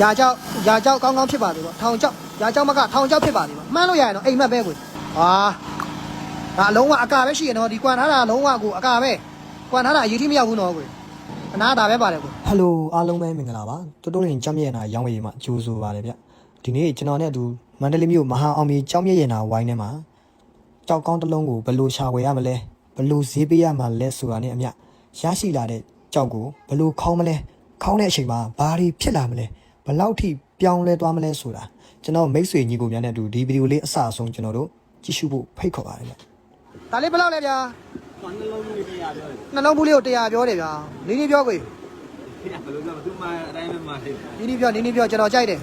ရာကြောက်ရာကြောက်ကောင်းကောင်းဖြစ်ပါသေးပေါ့ထောင်ကြောက်ရာကြောက်မကထောင်ကြောက်ဖြစ်ပါသေးပေါ့မှန်းလို့ရရင်တော့အိမ်မက်ပဲကိုဟာဒါအလုံးဝအကာပဲရှိရနော်ဒီကွမ်ထားတာအလုံးဝကိုအကာပဲကွမ်ထားတာအရေးထိမရောက်ဘူးနော်ကိုအနာဒါပဲပါတယ်ကိုဟယ်လိုအားလုံးပဲမင်္ဂလာပါတိုးတိုးလင်ကြောင်းမြရဲ့နာရောင်းဝယ်ရေးမှာကြိုးဆိုပါရစေဗျဒီနေ့ကျွန်တော်နဲ့အတူမန္တလေးမြို့မဟာအောင်မြေကြောင်းမြရဲ့နာဝိုင်းထဲမှာကြောက်ကောင်းတစ်လုံးကိုဘယ်လိုရှာဝယ်ရမလဲဘယ်လိုဈေးပေးရမှာလဲဆိုတာနဲ့အမျှရရှိလာတဲ့ကြောက်ကိုဘယ်လိုခေါင်းမလဲခေါင်းတဲ့အချိန်မှာဘာတွေဖြစ်လာမလဲ ဘယ်လောက်ထိပြောင်းလဲသွားမလဲဆိုတာကျွန်တော်မိတ်ဆွေညီကိုများနဲ့အတူဒီဗီဒီယိုလေးအစအဆုံးကျွန်တော်တို့ကြည့်ရှုဖို့ဖိတ်ခေါ်ပါတယ်ဗျဒါလေးဘယ်လောက်လဲဗျာနှလုံးလေးပြရပြောတယ်နှလုံးဘူးလေးကို100ပြောတယ်ဗျာနင်းနေပြောကိုဘယ်လိုလဲသူမှအတိုင်းပဲမှဖြစ်တယ်နင်းနေပြောနင်းနေပြောကျွန်တော်ကြိုက်တယ်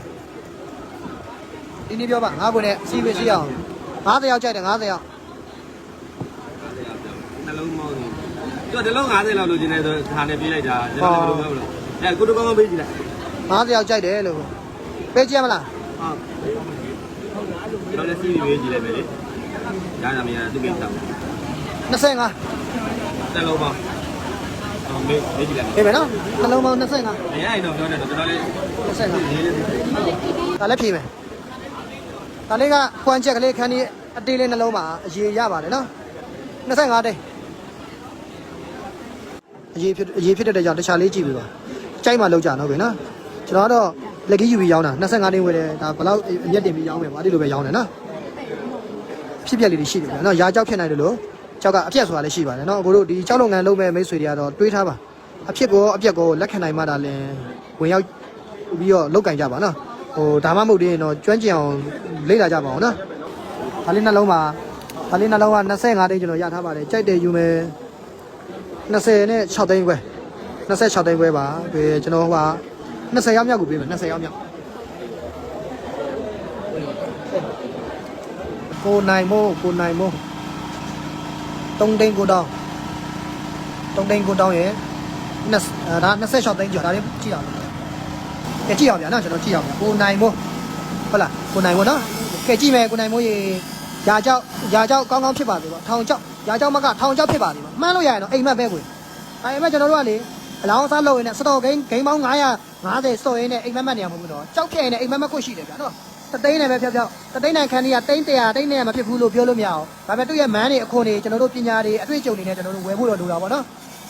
နင်းနေပြောပါငါ့ကိုနဲ့စီးပေးစီးအောင်90ရောက်ကြိုက်တယ်90ရောက်နှလုံးမောင်းနေသူကတလုံး50လောက်လိုချင်တယ်ဆိုဒါနဲ့ပြေးလိုက်တာကျွန်တော်လည်းဘယ်လိုလဲအဲကိုတို့ကောင်းကောင်းပေးကြည့်လိုက် 90ရောက်ကြိုက်တယ်လို့ပေးကြည့်ရမလားဟုတ်ကျွန်တော်လည်းစီးပြီးပေးကြည့်လိုက်မယ်လေညာနာမရသူကိစ္စ25တလုံးပေါင်းအောင်မေးပေးကြည့်လိုက်ဟေးမယ်နော်နှလုံးပေါင်း25အရင်အဲ့တော့ပြောတယ်ကျွန်တော်လည်း25ရေးလေးဒါလည်းဖြေမယ်ဒါလေးကခွန်ချက်ကလေးခန်းကြီးအတေးလေးနှလုံးမှာအရေးရပါတယ်နော်25တိတ်အရေးဖြစ်အရေးဖြစ်တဲ့ကြောင့်တခြားလေးကြည့်ပြီးပါကြိုက်မှလောက်ကြနော်ဗျနော် ကျွန်တော်ကတော့လက်ကီးယူပြီးရောင်းတာ25တိတ်ဝယ်တယ်ဒါဘယ်လောက်အမျက်တင်ပြီးရောင်းမယ်ပါအဲ့ဒီလိုပဲရောင်းတယ်နော်ဖြစ်ပြက်လေးတွေရှိတယ်ဗျနော်ရာကြောက်ဖြစ်နိုင်တယ်လို့ကြောက်ကအပြက်ဆိုတာလည်းရှိပါတယ်နော်အခုတို့ဒီကြောက်လုပ်ငန်းလုပ်မဲ့မိတ်ဆွေတွေကတော့တွေးထားပါအဖြစ်ကိုအပြက်ကိုလက်ခံနိုင်မှဒါလည်းဝင်ရောက်ပြီးတော့လောက်ကင်ကြပါနော်ဟိုဒါမှမဟုတ်ရင်တော့ကျွမ်းကျင်အောင်လေ့လာကြပါအောင်နော်ဒါလေးနှလုံးမှာဒါလေးနှလုံးက25တိတ်ကျွန်တော်ရထားပါတယ်ကြိုက်တယ်ယူမယ်20နဲ့6သိန်းခွဲ26သိန်းခွဲပါပြီးကျွန်တော်ဟိုက 20ရောက်မြောက်ကိုပေးမယ်20ရောက်မြောက်ကိုနိုင်မို့ကိုနိုင်မို့3သိန်းကိုတောင်း3သိန်းကိုတောင်းရဲ့20ဒါ26သိန်းကျော်ဒါလေးကြည့်အောင်ကဲကြည့်အောင်ဗျာနော်ကျွန်တော်ကြည့်အောင်ဗျာကိုနိုင်မို့ဟုတ်လားကိုနိုင်မို့နော်ကဲကြည့်မယ်ကိုနိုင်မို့ရေရာကြောက်ရာကြောက်ကောင်းကောင်းဖြစ်ပါသေးပေါ့ထောင်ကြောက်ရာကြောက်မကထောင်ကြောက်ဖြစ်ပါသေးပေါ့မှန်းလို့ရရင်တော့အိမ်မက်ပဲကိုအိမ်မက်ကျွန်တော်တို့ကလေ အလောင်းစားလုပ်ရင်းနဲ့စတော်ဂိမ်းဂိမ်းပေါင်း950စော်ရင်းနဲ့အိမ်မက်မက်နေရမှာမဟုတ်ဘူးတော့ကြောက်ခဲ့ရင်လည်းအိမ်မက်မက်ခွရှိတယ်ဗျာနော်တသိန်းနဲ့ပဲဖြောက်ဖြောက်တသိန်းနဲ့ခန်းကြီးကသိန်း100သိန်းနဲ့မဖြစ်ဘူးလို့ပြောလို့မရအောင်ဒါပေမဲ့သူ့ရဲ့မန်းတွေအခွန်တွေကျွန်တော်တို့ပညာတွေအတွေ့အကြုံတွေနဲ့ကျွန်တော်တို့ဝယ်ဖို့တော့လိုတာပေါ့နော်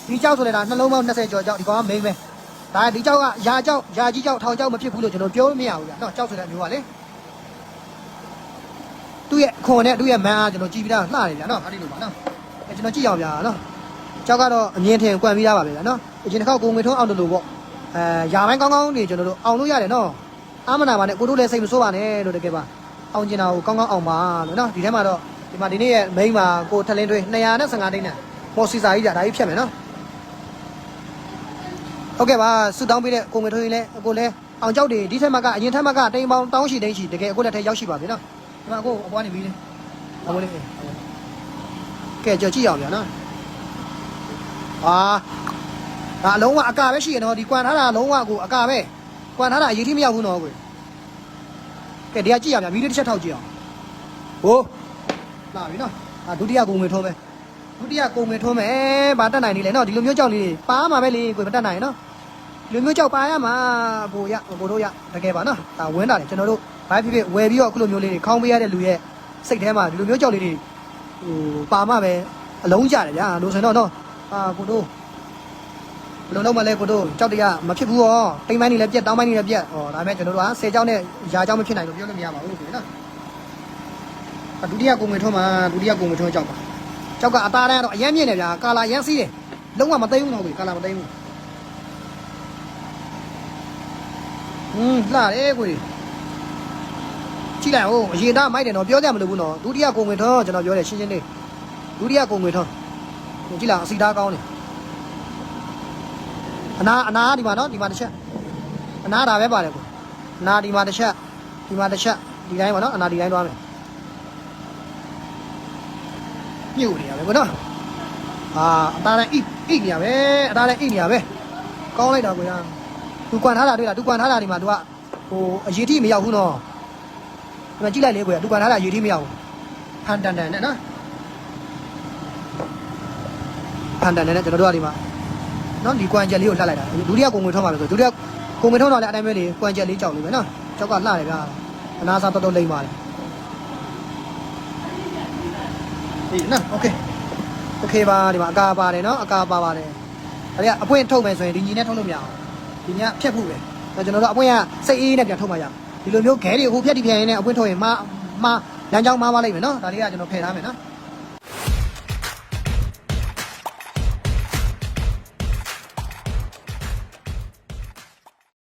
ဒီကြောက်ဆိုလဲဒါနှလုံးပေါင်း20ကျော်ကြောက်ဒီကောင်ကမိန်းပဲဒါဒီကြောက်ကရာကြောက်ရာကြီးကြောက်ထောင်ကြောက်မဖြစ်ဘူးလို့ကျွန်တော်ပြောလို့မရဘူးဗျာနော်ကြောက်ဆိုတဲ့မျိုးကလေသူ့ရဲ့အခွန်နဲ့သူ့ရဲ့မန်းအားကျွန်တော်ကြည့်ပြီးသားလှတယ်ဗျာနော်အဲ့ဒီလိုပါနော်အဲကျွန်တော်ကြည့်အောင်ဗျာနော် ကြောက်ကတော့အမြင်ထင်ကွန့်ပြီးသားပါပဲဗျာနော်အရင်တစ်ခေါက်ကိုငွေထုံးအောင်လို့ပေါ့အဲရာပိုင်းကောင်းကောင်းနေကျွန်တော်တို့အောင်လို့ရတယ်နော်အာမနာပါနဲ့ကိုတို့လည်းစိတ်မဆိုးပါနဲ့လို့တကယ်ပါအောင်ကျင်တာကိုကောင်းကောင်းအောင်ပါလို့နော်ဒီထဲမှာတော့ဒီမှာဒီနေ့ရဲ့ main မှာကိုထလင်းထွေး215တိန်းနဲ့ပေါ်စီစာကြီးကြာဒါကြီးဖြတ်မယ်နော်ဟုတ်ကဲ့ပါဆူတောင်းပေးတဲ့ကိုငွေထွေးလည်းကိုလည်းအောင်ကြောက်တွေဒီထက်မှကအရင်ထက်မှကတိမ်ပေါင်းတောင်းရှိတိန်းရှိတကယ်အခုလည်းထဲရောက်ရှိပါပြီနော်ဒီမှာကိုအပွားနေပြီလေအပွားလေးကဲကြော်ကြည့်အောင်ဗျာနော် ဟာဒါအလုံးဝအကာပဲရှိရနော်ဒီကွမ်ထားတာအလုံးဝကိုအကာပဲကွမ်ထားတာအရေးထိမရောက်ဘူးနော်ကိုကဲဒီကကြည့်ရဗျာဗီဒီယိုတစ်ချက်ထောက်ကြည့်အောင်ဟိုလာပြီနော်အာဒုတိယကုံငွေထိုးမယ်ဒုတိယကုံငွေထိုးမယ်ဗာတက်နိုင်နေလေနော်ဒီလိုမျိုးကြောက်လေးပါမှာပဲလေကိုမတက်နိုင်နော်ဒီလိုမျိုးကြောက်ပါရမှာကိုရကိုတို့ရတကယ်ပါနော်ဒါဝင်းတာလေကျွန်တော်တို့ဘာဖြစ်ဖြစ်ဝယ်ပြီးတော့အခုလိုမျိုးလေးတွေခေါင်းပေးရတဲ့လူရဲ့စိတ်ထဲမှာဒီလိုမျိုးကြောက်လေးတွေဟိုပါမှာပဲအလုံးကြတယ်ဗျာလို့ဆိုရင်တော့နော် အာကိုတို့ဘယ်လိုလုပ်မလဲကိုတို့ကြောက်တရားမဖြစ်ဘူးရောတိမ်ပိုင်းနေလည်းပြက်တောင်းပိုင်းနေလည်းပြက်ဟောဒါပေမဲ့ကျွန်တော်တို့ကဆယ်ကြောင်းနဲ့ရာကြောင်းမဖြစ်နိုင်လို့ပြောလို့မရပါဘူးဆိုရင်နော်အဒုတိယကုံငွေထုံးမှာဒုတိယကုံငွေထုံးကြောက်ပါကြောက်ကအသားတန်းတော့အရင်မြင့်နေဗျာကာလာရမ်းစီးတယ်လုံးဝမသိဘူးတော့ဘူးကာလာမသိဘူးဟွန်းလှတယ်ကိုကြီးကြည့်လိုက်ဦးအရင်သားမိုက်တယ်တော့ပြောကြမလို့ဘူးနော်ဒုတိယကုံငွေထုံးကျွန်တော်ပြောတယ်ရှင်းရှင်းလေးဒုတိယကုံငွေထုံး ကြည့်လိုက်အစီသားကောင်းတယ်အနာအနာဒီမှာနော်ဒီမှာတစ်ချက်အနာဒါပဲပါတယ်ကိုအနာဒီမှာတစ်ချက်ဒီမှာတစ်ချက်ဒီတိုင်းပါနော်အနာဒီတိုင်းသွားမယ်မြုပ်နေရပဲကိုနော်အာအသားလည်းအိအိနေရပဲအသားလည်းအိနေရပဲကောင်းလိုက်တာကိုရသူကွန်ထားတာတွေ့လားသူကွန်ထားတာဒီမှာသူကဟိုအရေးထိမရောက်ဘူးနော်ဒီမှာကြည့်လိုက်လေကိုရသူကွန်ထားတာအရေးထိမရောက်ဘူးဟန်တန်တန်နဲ့နော် ဟန်တန်တန်နဲ့ကျွန်တော်တို့ကဒီမှာ နော်ဒီကွမ်ချက်လေးကိုလှလိုက်တာဒုတိယကိုငွေထောင်းပါပဲဆိုဒုတိယ ကိုငွေထုံးတော့လည်းအတိုင်းပဲလေကွမ်ချက်လေးကြောက်လို့ပဲနော်ကြောက်ကလှတယ်ဗျာအနာစားတော်တော်လိမ့်ပါတယ်ဒီနော်โอเคโอเคပါဒီမှာအကာပါတယ်နော်အကာပါပါတယ်ဒါကအပွင့်ထုတ်မယ်ဆိုရင်ဒီညီနဲ့ထုတ်လို့မရအောင်ဒီညဖြတ်ဖို့ပဲဒါကျွန်တော်တို့အပွင့်ကစိတ်အေးနဲ့ပြန်ထုတ်မှရဒီလိုမျိုးခဲတွေဟိုဖြတ်ဒီဖြတ်ရင်းနဲ့အပွင့်ထုတ်ရင်မမလမ်းကြောင်းမှားပါလိမ့်မယ်နော်ဒါလေးကကျွန်တော်ဖယ်ထားမယ်နော်